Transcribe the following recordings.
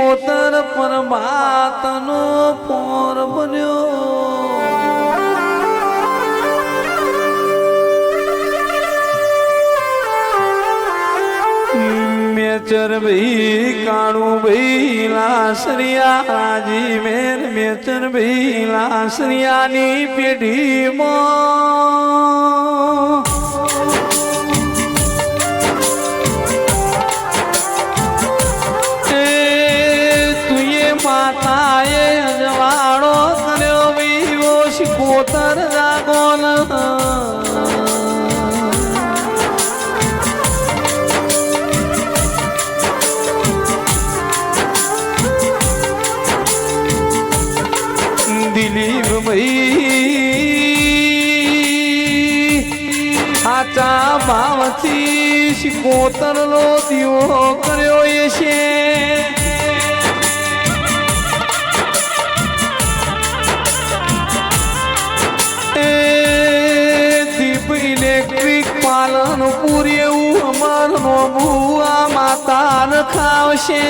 શિકોતર પરમાતનો પોર બન્યો. મેચર ભાઈ કાણું ભાઈ લાસરિયા હાજી મેર મેચર ભાઈ લાસરિયાની પેઢીમાં દિલીપ આચા ભાવથી શિકોતરનો દીવો કર્યો એ છે. દીપ ઇલેક્ટ્રિક પાલનપુર એવું અમર નોમું આ માતા રખાવશે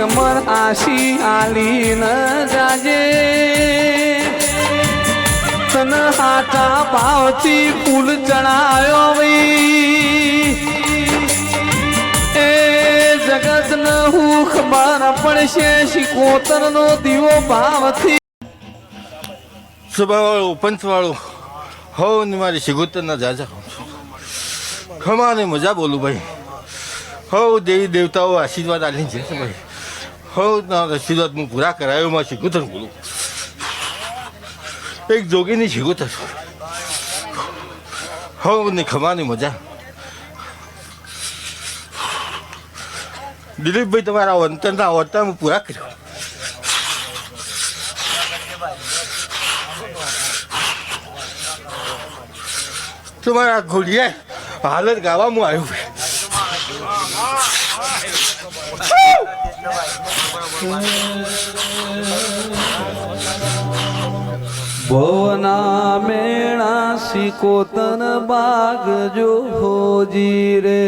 અમર આશી આલી ન જાજે તન હાટા પાવથી ફૂલ ચડાયો વઈ એ જગત ન હું ખબર પડશે શિકોતર નો દીવો ભાવથી સુભાવાળું પંચવાળું હો ને મારી શિગોતરના જાજા ખમાને મજા બોલું ભાઈ હો દેવી દેવતાઓ આશીર્વાદ આલી છે ભાઈ. હો આશીર્વાદ હું પૂરા કરાયો માં શિગોતર બોલું. એક જોગીની શિગોતર. હો ને ખમાની મજા. દિલીપભાઈ તમારા અંતરના અવતાર હું પૂરા કર્યો. તમારા ઘોડિયા હાલત ગાવામાં આવ્યું. ભવના મેણા સિકોતર બાગ જો હોજી રે.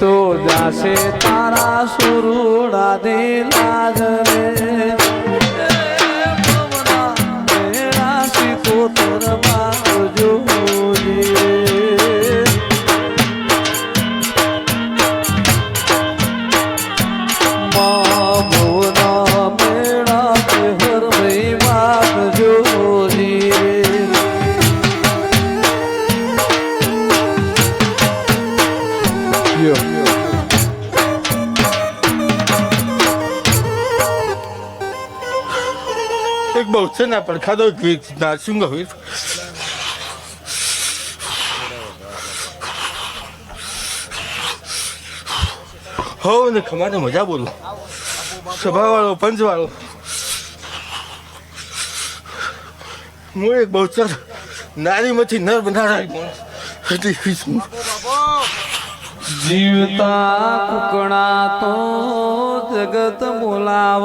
તો જાશે તારા સુરુડા દે લાજ રે. છે ને પડખાદો નાચુંગા હોય હો ને, ખમાને મજા બોલું. સભાવાળો પંચવાળો હું એક બહુચર નારીમાંથી નર બનાવનાર એટલે હું. જીવતા કુકડા તો જગત બોલાવ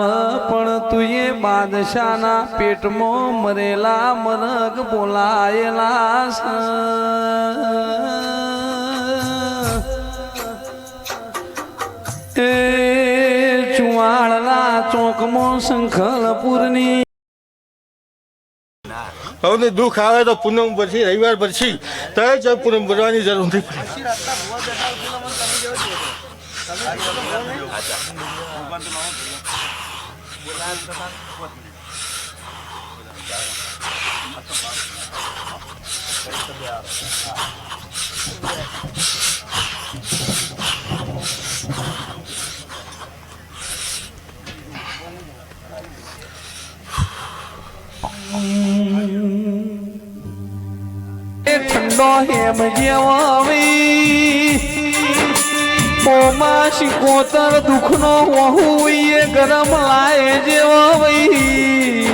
પણ તુએ બાદશાના પેટમાં મરેલા મરગ બોલાયેલા છે. એ ચુવાડલા ચોકમાં શંખલપુરની હવે દુઃખ આવે તો પૂનમ પછી રવિવાર પછી ત્યારે જ પૂનમ ભરવાની જરૂર નથી আচ্ছা thần đo hiểm gieo vi Sikotar દુઃખનો વહુ એ ગરમ લાય જેવો વઈ